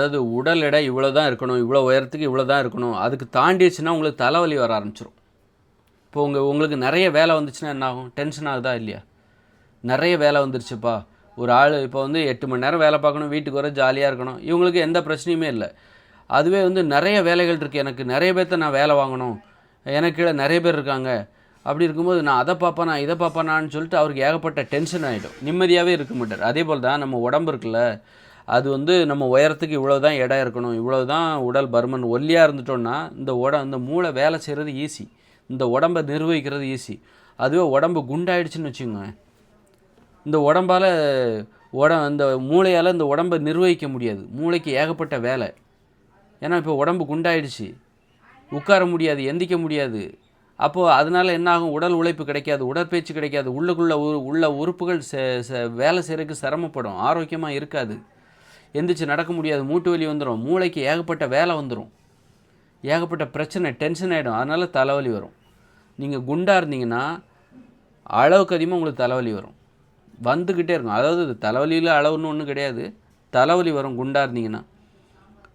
அதாவது உடல் எடை இவ்வளோ தான் இருக்கணும் இவ்வளோ உயரத்துக்கு இவ்வளோ தான் இருக்கணும். அதுக்கு தாண்டிடுச்சுன்னா உங்களுக்கு தலைவலி வர ஆரம்பிச்சிடும் இப்போ உங்கள் உங்களுக்கு நிறைய வேலை வந்துச்சுன்னா என்ன ஆகும் டென்ஷன் ஆகுதா இல்லையா? நிறைய வேலை வந்துருச்சுப்பா. ஒரு ஆள் இப்போ வந்து எட்டு மணி நேரம் வேலை பார்க்கணும் வீட்டுக்கு வர ஜாலியாக இருக்கணும். இவங்களுக்கு எந்த பிரச்சனையுமே இல்லை. அதுவே வந்து நிறைய வேலைகள் இருக்குது எனக்கு நிறைய பேர்த்த நான் வேலை வாங்கணும். எனக்கு கீழே நிறைய பேர் இருக்காங்க. அப்படி இருக்கும்போது நான் அதை பார்ப்பேனா இதை பார்ப்பேனான்னு சொல்லிட்டு அவருக்கு ஏகப்பட்ட டென்ஷன் ஆகிடும் நிம்மதியாகவே இருக்க மாட்டார். அதே போல் தான் நம்ம உடம்பு இருக்குல்ல. அது வந்து நம்ம உயரத்துக்கு இவ்வளோ தான் இடம் இருக்கணும். இவ்வளோ தான் உடல் பருமன் ஒல்லியாக இருந்துட்டோம்னா இந்த உட இந்த மூளை வேலை செய்கிறது ஈஸி இந்த உடம்பை நிர்வகிக்கிறது ஈஸி அதுவே உடம்பு குண்டாயிடுச்சுன்னு வச்சுக்கோங்க. இந்த உடம்பால் உட இந்த மூளையால் இந்த உடம்பை நிர்வகிக்க முடியாது. மூளைக்கு ஏகப்பட்ட வேலை. ஏன்னா இப்போ உடம்பு குண்டாயிடுச்சு. உட்கார முடியாது எந்திக்க முடியாது. அப்போது அதனால் என்ன ஆகும் உடல் உழைப்பு கிடைக்காது உடற்பயிற்சி கிடைக்காது. உள்ளுக்குள்ள உ உள்ள உறுப்புகள் வேலை செய்கிறதுக்கு சிரமப்படும். ஆரோக்கியமாக இருக்காது. எந்திரிச்சு நடக்க முடியாது மூட்டு வலி வந்துடும் மூளைக்கு ஏகப்பட்ட வேலை வந்துடும் ஏகப்பட்ட பிரச்சனை டென்ஷன் ஆகிடும் அதனால் தலைவலி வரும். நீங்கள் குண்டாக இருந்தீங்கன்னா அளவுக்கு அதிகமாக உங்களுக்கு தலைவலி வரும். வந்துக்கிட்டே இருக்கும். அதாவது இது தலைவலியில் அளவுன்னு ஒன்றும் கிடையாது. தலைவலி வரும் குண்டாக இருந்தீங்கன்னா.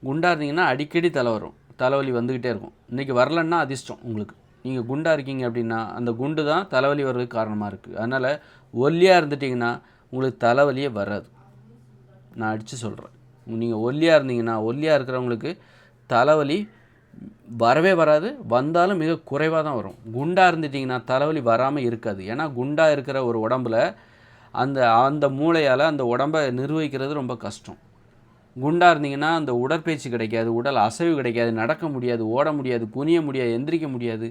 குண்டாக இருந்தீங்கன்னா அடிக்கடி தலை வரும். தலைவலி வந்துக்கிட்டே இருக்கும். இன்றைக்கி வரலன்னா அதிர்ஷ்டம் உங்களுக்கு. நீங்கள் குண்டாக இருக்கீங்க அப்படின்னா அந்த குண்டு தான் தலைவலி வர்றதுக்கு காரணமாக இருக்குது அதனால் ஒல்லியாக இருந்துட்டிங்கன்னா உங்களுக்கு தலைவலியே வராது. நான் அடித்து சொல்கிறேன் நீங்கள் ஒல்லியாக இருந்தீங்கன்னா ஒல்லியாக இருக்கிறவங்களுக்கு தலைவலி வரவே வராது. வந்தாலும் மிக குறைவாக தான் வரும். குண்டாக இருந்துட்டிங்கன்னா தலைவலி வராமல் இருக்காது. ஏன்னா குண்டாக இருக்கிற ஒரு உடம்புல அந்த அந்த மூளையால் அந்த உடம்பை நிர்வகிக்கிறது ரொம்ப கஷ்டம். குண்டாக இருந்தீங்கன்னா அந்த உடற்பயிற்சி கிடைக்காது உடல் அசைவு கிடைக்காது நடக்க முடியாது ஓட முடியாது குனிய முடியாது எந்திரிக்க முடியாது.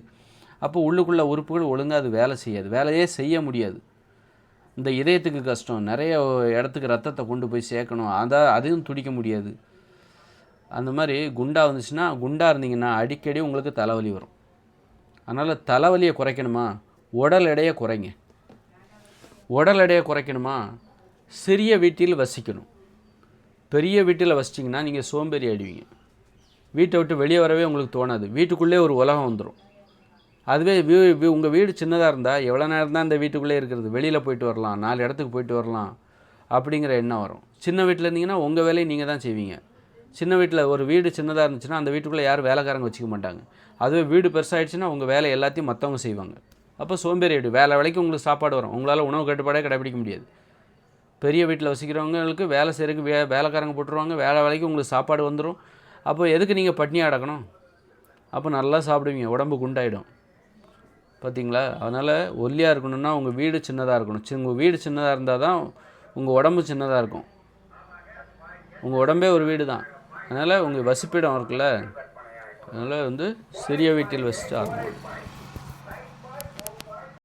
அப்போ உள்ளுக்குள்ள உறுப்புகள் ஒழுங்காக அது வேலை செய்யாது. வேலையே செய்ய முடியாது. இந்த இதயத்துக்கு கஷ்டம். நிறைய இடத்துக்கு ரத்தத்தை கொண்டு போய் சேர்க்கணும். அதை அதையும் துடிக்க முடியாது. அந்த மாதிரி குண்டாக வந்துச்சுன்னா குண்டாக இருந்தீங்கன்னா அடிக்கடி உங்களுக்கு தலைவலி வரும். அதனால் தலைவலியை குறைக்கணுமா? உடல் எடையை குறைங்க. உடல் எடையை குறைக்கணுமா? சிறிய வீட்டில் வசிக்கணும். பெரிய வீட்டில் வசிச்சிங்கன்னா நீங்கள் சோம்பேறி ஆயிடுவீங்க. வீட்டை விட்டு வெளியே வரவே உங்களுக்கு தோணாது. வீட்டுக்குள்ளே ஒரு உலகம் வந்துடும் அதுவே வீ உங்கள் வீடு சின்னதாக இருந்தால் எவ்வளோ நேரம் தான் இந்த வீட்டுக்குள்ளே இருக்கிறது? வெளியில் போயிட்டு வரலாம் நாலு இடத்துக்கு போயிட்டு வரலாம் அப்படிங்கிற எண்ணம் வரும். சின்ன வீட்டில் இருந்தீங்கன்னா உங்கள் வேலையை நீங்கள் தான் செய்வீங்க. சின்ன வீட்டில் ஒரு வீடு சின்னதாக இருந்துச்சுன்னா அந்த வீட்டுக்குள்ளே யாரும் வேலைக்காரங்க வச்சுக்க மாட்டாங்க. அதுவே வீடு பெருசாகிடுச்சுன்னா உங்கள் வேலை எல்லாத்தையும் மற்றவங்க செய்வாங்க. அப்போ சோம்பேறி ஆகிடும் வேலை வேலைக்கு உங்களுக்கு சாப்பாடு வரும். உங்களால் உணவு கட்டுப்பாடே கடைபிடிக்க முடியாது. பெரிய வீட்டில் வசிக்கிறவங்களுக்கு வேலை செய்கிறதுக்கு வே வேலைக்காரங்க போட்டுருவாங்க. வேலை வேலைக்கு உங்களுக்கு சாப்பாடு வந்துடும் அப்போ எதுக்கு நீங்கள் பட்னியாக அடக்கணும்? அப்போ நல்லா சாப்பிடுவீங்க. உடம்பு குண்டாயிடும். பார்த்தீங்களா அதனால் ஒல்லியாக இருக்கணும்னா உங்கள் வீடு சின்னதாக இருக்கணும். சி உங்கள் வீடு சின்னதாக இருந்தால் தான் உங்கள் உடம்பு சின்னதாக இருக்கும். உங்கள் உடம்பே ஒரு வீடு தான். அதனால் உங்கள் வசிப்பிடம் இருக்குல்ல? அதனால் வந்து சிறிய வீட்டில் வசிச்சு இருக்கும்